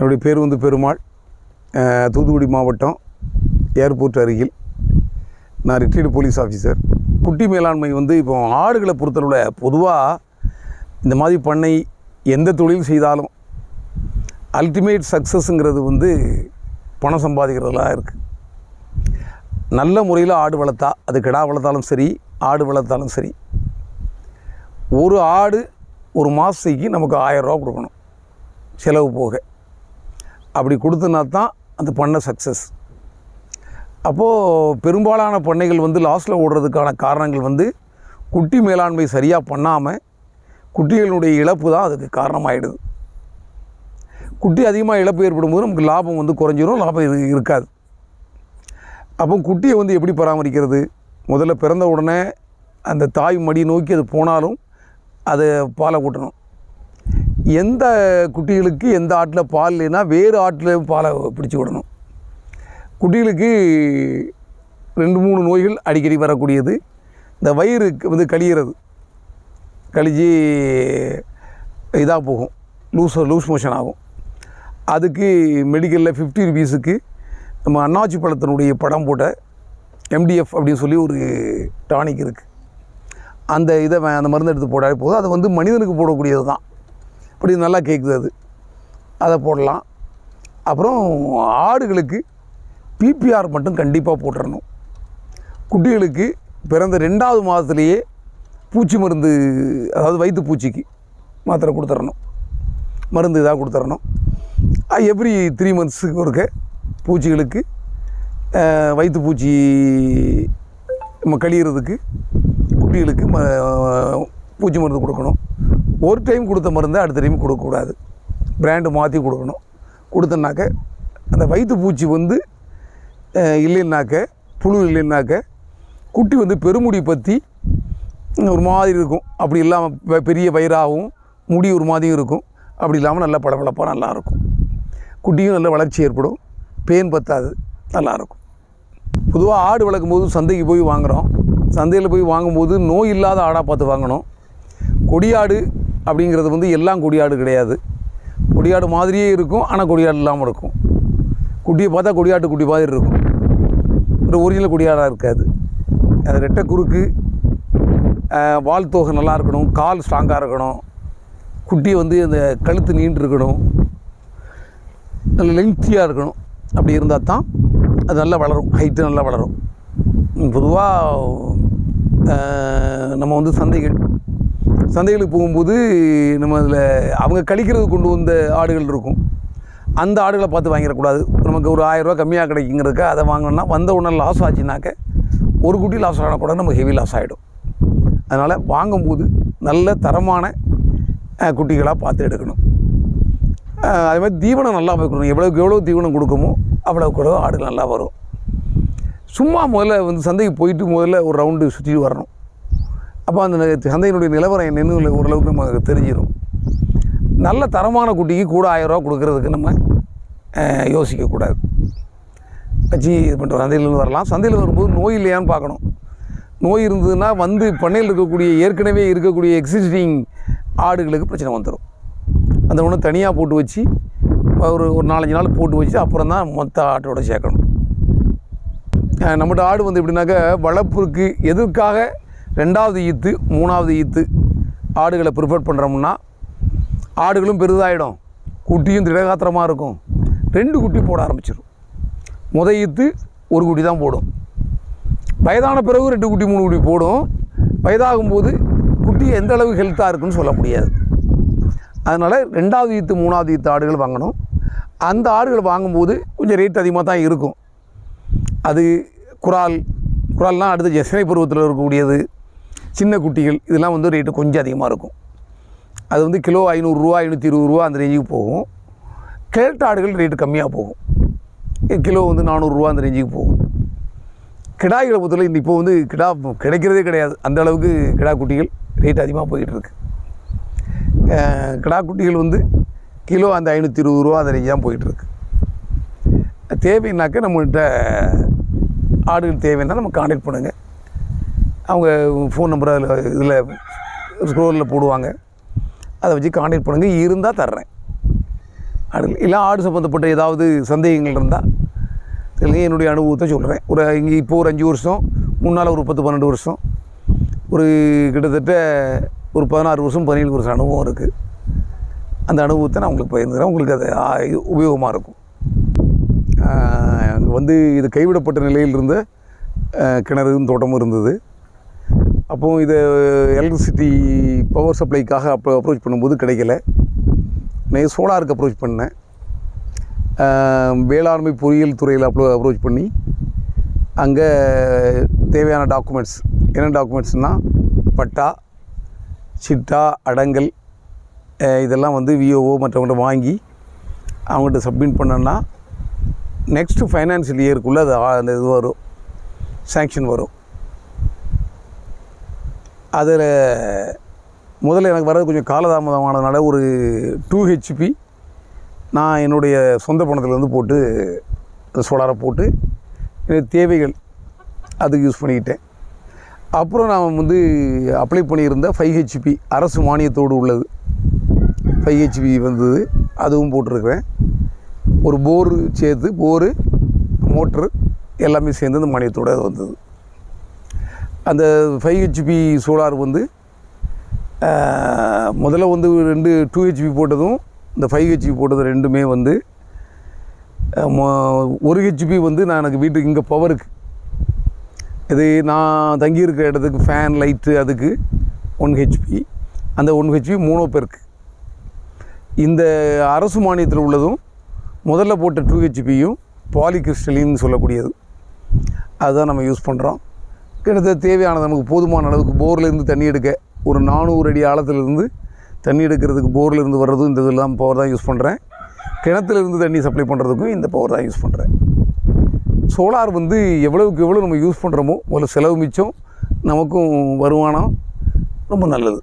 என்னுடைய பேர் வந்து பெருமாள். தூத்துக்குடி மாவட்டம் ஏர்போர்ட் அருகில். நான் ரிட்டையர்டு போலீஸ் ஆஃபீஸர் குட்டி மேலாண்மை வந்து இப்போ ஆடுகளை பொறுத்தளவில் பொதுவாக இந்த மாதிரி பண்ணை எந்த தொழில் செய்தாலும் அல்டிமேட் சக்ஸஸ்ங்கிறது வந்து பணம் சம்பாதிக்கிறதெல்லாம் இருக்குது நல்ல முறையில் ஆடு வளர்த்தா அது கிடா வளர்த்தாலும் சரி ஆடு வளர்த்தாலும் சரி ஒரு ஆடு ஒரு மாதத்துக்கு நமக்கு ஆயரூவா கொடுக்கணும். செலவு போக. அப்படி கொடுத்தனா தான் அந்த பண்ணை சக்ஸஸ் அப்போது பெரும்பாலான பண்ணைகள் வந்து லாஸில் ஓடுறதுக்கான காரணங்கள் வந்து குட்டி மேலாண்மை சரியாக பண்ணாமல் குட்டிகளுடைய இழப்பு தான் அதுக்கு காரணமாகிடுது குட்டி அதிகமாக இழப்பு ஏற்படும் போது நமக்கு லாபம் வந்து குறைஞ்சிரும் லாபம் இது இருக்காது. அப்போ குட்டியை வந்து எப்படி பராமரிக்கிறது? முதல்ல பிறந்த உடனே அந்த தாய் மடி நோக்கி அது போனாலும் அதை பாலை ஊட்டணும். எந்த குட்டிகளுக்கு எந்த ஆட்டில் பால் இல்லைன்னா வேறு ஆட்டில் பாலை பிடிச்சி விடணும். குட்டிகளுக்கு ரெண்டு மூணு நோய்கள் அடிக்கடி வரக்கூடியது. இந்த வயிறு வந்து கழியிறது கழிஞ்சு இதாக போகும். லூஸ் லூஸ் மோஷன் ஆகும். அதுக்கு மெடிக்கலில் ஃபிஃப்டி ருபீஸுக்கு நம்ம அண்ணாச்சி பழத்தினுடைய படம் போட்ட எம்டிஎஃப் அப்படின்னு சொல்லி ஒரு டானிக் இருக்குது அந்த இதை அந்த மருந்து எடுத்து போட்டாலே போதும். அது வந்து மனிதனுக்கு போடக்கூடியது தான். அப்படி நல்லா கேட்குது அது. அதை போடலாம். அப்புறம் ஆடுகளுக்கு பிபிஆர் மட்டும் கண்டிப்பாக போட்டுறணும். குட்டிகளுக்கு பிறந்த ரெண்டாவது மாதத்துலேயே பூச்சி மருந்து அதாவது வயிற்று பூச்சிக்கு மாத்திரை கொடுத்துடணும் மருந்து இதாக கொடுத்துடணும் எவ்ரி த்ரீ மந்த்ஸுக்கு ஒருக்க பூச்சிகளுக்கு வயிற்று பூச்சி நம்ம கழியிறதுக்கு குட்டிகளுக்கு ம பூச்சி மருந்து கொடுக்கணும். ஒரு டைம் கொடுத்த மருந்தை அடுத்த டைம் கொடுக்கக்கூடாது. பிராண்டு மாற்றி கொடுக்கணும். கொடுத்தனாக்க அந்த வயிற்று பூச்சி வந்து இல்லைன்னாக்க புழு இல்லைன்னாக்க குட்டி வந்து பெருமுடி பற்றி ஒரு மாதிரி இருக்கும். அப்படி இல்லாமல் பெரிய வயிறாகவும் முடி ஒரு மாதிரியும் இருக்கும். அப்படி இல்லாமல் நல்லா பளபளப்பாக நல்லா இருக்கும். குட்டியும் நல்ல வளர்ச்சி ஏற்படும். பேன் பத்தாது. நல்லாயிருக்கும் பொதுவாக ஆடு வளர்க்கும் போது சந்தைக்கு போய் வாங்குகிறோம் சந்தையில் போய் வாங்கும்போது நோய் இல்லாத ஆடாக பார்த்து வாங்கணும். கொடியாடு அப்படிங்கிறது வந்து எல்லாம் கொடியாடு கிடையாது. கொடியாடு மாதிரியே இருக்கும் ஆனால் கொடியாடு இல்லாமல் இருக்கும். குட்டியை பார்த்தா கொடியாட்டு குட்டி மாதிரி இருக்கும். ஒரு ஒரிஜினல் கொடியாடாக இருக்காது. அது ரெட்டை குறுக்கு வால் தோகை நல்லா இருக்கணும் கால் ஸ்ட்ராங்காக இருக்கணும். குட்டி வந்து அந்த கழுத்து நீண்டு இருக்கணும். நல்ல லென்த்தியாக இருக்கணும். அப்படி இருந்தால் தான் அது நல்லா வளரும் ஹைட்டு நல்லா வளரும். பொதுவாக நம்ம வந்து சந்தைகள் சந்தைகளுக்கு போகும்போது நம்ம அதில் அவங்க கழிக்கிறது கொண்டு வந்த ஆடுகள் இருக்கும். அந்த ஆடுகளை பார்த்து வாங்கிடக்கூடாது. நமக்கு ஒரு ஆயிரரூவா கம்மியாக கிடைக்குங்கிறதுக்கு அதை வாங்கினோம்னா வந்த உடனே லாஸ் ஆச்சுனாக்க ஒரு குட்டி லாஸ் ஆனால் கூட நமக்கு ஹெவி லாஸ் ஆகிடும் அதனால் வாங்கும்போது நல்ல தரமான குட்டிகளாக பார்த்து எடுக்கணும். அஹ், அதே மாதிரி தீவனம் நல்லா வைக்கணும் எவ்வளோக்கு எவ்வளோ தீவனம் கொடுக்குமோ அவ்வளோக்கு எவ்வளோ ஆடுகள் நல்லா வரும். சும்மா முதல்ல வந்து சந்தைக்கு போயிட்டு முதல்ல ஒரு ரவுண்டு சுற்றிட்டு வரணும். அப்போ அந்த சந்தையினுடைய நிலவரம் என்னென்னு ஓரளவுக்கு நமக்கு தெரிஞ்சிடும் நல்ல தரமான குட்டிக்கு கூட ஆயிரரூவா கொடுக்கறதுக்கு நம்ம யோசிக்கக்கூடாது வச்சு இது பண்ணுறோம் சந்தையிலேருந்து வரலாம். சந்தையில் வரும்போது நோய் இல்லையான்னு பார்க்கணும். நோய் இருந்ததுன்னா வந்து பண்ணையில் இருக்கக்கூடிய ஏற்கனவே இருக்கக்கூடிய எக்ஸிஸ்டிங் ஆடுகளுக்கு பிரச்சனை வந்துடும் அந்த ஒன்று தனியாக போட்டு வச்சு ஒரு ஒரு நாலஞ்சு நாள் போட்டு வச்சு அப்புறம் தான் மொத்த ஆட்டோட சேர்க்கணும். நம்மகிட்ட ஆடு வந்து எப்படின்னாக்க வளர்ப்புக்கு எதற்காக ரெண்டாவது ஈத்து மூணாவது ஈத்து ஆடுகளை ப்ரிஃபர் பண்ணுறோம்னா ஆடுகளும் பெரிதாயிடும். குட்டியும் திடகாத்திரமாக இருக்கும். ரெண்டு குட்டி போட ஆரம்பிச்சிடும் முத ஈத்து ஒரு குட்டி தான் போடும். வயதான பிறகு ரெண்டு குட்டி மூணு குட்டி போடும். வயதாகும்போது குட்டி எந்த அளவு ஹெல்த்தாக இருக்குன்னு சொல்ல முடியாது. அதனால் ரெண்டாவது ஈத்து மூணாவது ஈத்து ஆடுகள் வாங்கணும். அந்த ஆடுகள் வாங்கும்போது கொஞ்சம் ரேட் அதிகமாக தான் இருக்கும். அது குரால் குரால்லாம் அடுத்து ஜெசனை பருவத்தில் இருக்கக்கூடியது. சின்ன குட்டிகள் இதெல்லாம் வந்து ரேட்டு கொஞ்சம் அதிகமாக இருக்கும். அது வந்து கிலோ ஐநூறுரூவா ஐநூற்றி இருபது ரூபா அந்த ரேஞ்சுக்கு போகும். கிழட்டு ஆடுகள் ரேட்டு கம்மியாக போகும். கிலோ வந்து நானூறுரூவா அந்த ரேஞ்சுக்கு போகும். கிடாய்களை பொறுத்தவரை இந்த இப்போ வந்து கிடா கிடைக்கிறதே கிடையாது. அந்த அளவுக்கு கிடா குட்டிகள் ரேட் அதிகமாக போய்கிட்டு இருக்கு. கிடா குட்டிகள் வந்து கிலோ அந்த ஐநூற்றி இருபது ரூபா அந்த ரேஞ்சு தான் போயிட்டுருக்கு தேவைன்னாக்க நம்மகிட்ட ஆடுகள் தேவைன்னா நம்ம கான்டாக்ட் பண்ணுங்கள் அவங்க ஃபோன் நம்பர் அதில் இதில் ஸ்க்ரோலில் போடுவாங்க. அதை வச்சு காண்டாக்ட் பண்ணுங்கள் இருந்தால் தர்றேன். ஆடு இல்லை ஆடு சம்மந்தப்பட்ட ஏதாவது சந்தேகங்கள் இருந்தால் சொல்லுங்க என்னுடைய அனுபவத்தை சொல்கிறேன் ஒரு இங்கே இப்போ ஒரு அஞ்சு வருஷம் முன்னால் ஒரு பத்து பன்னெண்டு வருஷம். ஒரு கிட்டத்தட்ட ஒரு பதினாறு வருஷம் பதினேழு வருஷம் அனுபவம் இருக்குது அந்த அனுபவத்தை நான் உங்களுக்கு பகிர்ந்துக்கிறேன். உங்களுக்கு அது உபயோகமாக இருக்கும். அங்கே வந்து இது கைவிடப்பட்ட நிலையில் இருந்த கிணறு கிணறும் தோட்டமும் இருந்தது. அப்போது இதை எலக்ட்ரிசிட்டி பவர் சப்ளைக்காக அப்போ அப்ரோச் பண்ணும்போது கிடைக்கல. நான் சோலாருக்கு அப்ரோச் பண்ணேன். வேளாண்மை பொறியியல் துறையில் அப்ரோ அப்ரோச் பண்ணி அங்கே தேவையான டாக்குமெண்ட்ஸ் என்ன டாக்குமெண்ட்ஸ்னால் பட்டா சிட்டா அடங்கல் இதெல்லாம் வந்து விஓஓ மற்றவங்கள்ட்ட வாங்கி அவங்கள்ட்ட சப்மிட் பண்ணோன்னா நெக்ஸ்ட்டு ஃபைனான்சியல் இயருக்குள்ளே அது அந்த இது வரும் சேங்ஷன் வரும். அதில் முதல்ல எனக்கு வர்றது கொஞ்சம் காலதாமதமானதுனால ஒரு டூ ஹெச்பி நான் என்னுடைய சொந்த பணத்துலேருந்து போட்டு சோலாரை போட்டு எனக்கு தேவைகள் அதுக்கு யூஸ் பண்ணிக்கிட்டேன். அப்புறம் நான் வந்து அப்ளை பண்ணியிருந்த ஃபைவ் ஹெச்பி அரசு மானியத்தோடு உள்ளது. ஃபைவ் ஹெச்பி வந்தது அதுவும் போட்டிருக்கிறேன். ஒரு போரு சேர்த்து போரு மோட்ரு எல்லாமே சேர்ந்து அந்த மானியத்தோடு அது வந்தது. அந்த ஃபைவ் ஹெச்பி சோலார் வந்து முதல்ல வந்து ரெண்டு டூ ஹெச்பி போட்டதும் இந்த ஃபைவ் ஹெச்பி போட்டது ரெண்டுமே வந்து ஒரு ஹெச்பி வந்து நான் எனக்கு வீட்டுக்கு இங்கே பவருக்கு இது நான் தங்கியிருக்கிற இடத்துக்கு ஃபேன் லைட்டு அதுக்கு ஒன் ஹெச்பி அந்த ஒன் ஹெச்பி மூணோ பேருக்கு இந்த அரசு மானியத்தில் உள்ளதும் முதல்ல போட்ட டூ ஹெச்பியும் பாலிகிறிஸ்டலின்னு சொல்லக்கூடியது. அதுதான் நம்ம யூஸ் பண்ணுறோம் கிட்டத்தட்ட தேவையானது நமக்கு போதுமான அளவுக்கு போர்லேருந்து தண்ணி எடுக்க. ஒரு நானூறு அடி ஆழத்துலேருந்து தண்ணி எடுக்கிறதுக்கு போர்லேருந்து வர்றதும் இந்த இதெல்லாம் பவர் தான் யூஸ் பண்ணுறேன் கிணத்துலேருந்து தண்ணி சப்ளை பண்ணுறதுக்கும் இந்த பவர் தான் யூஸ் பண்ணுறேன் சோலார் வந்து எவ்வளவுக்கு எவ்வளோ நம்ம யூஸ் பண்ணுறோமோ ஒரு செலவு மிச்சம் நமக்கும் வருமானம் ரொம்ப நல்லது.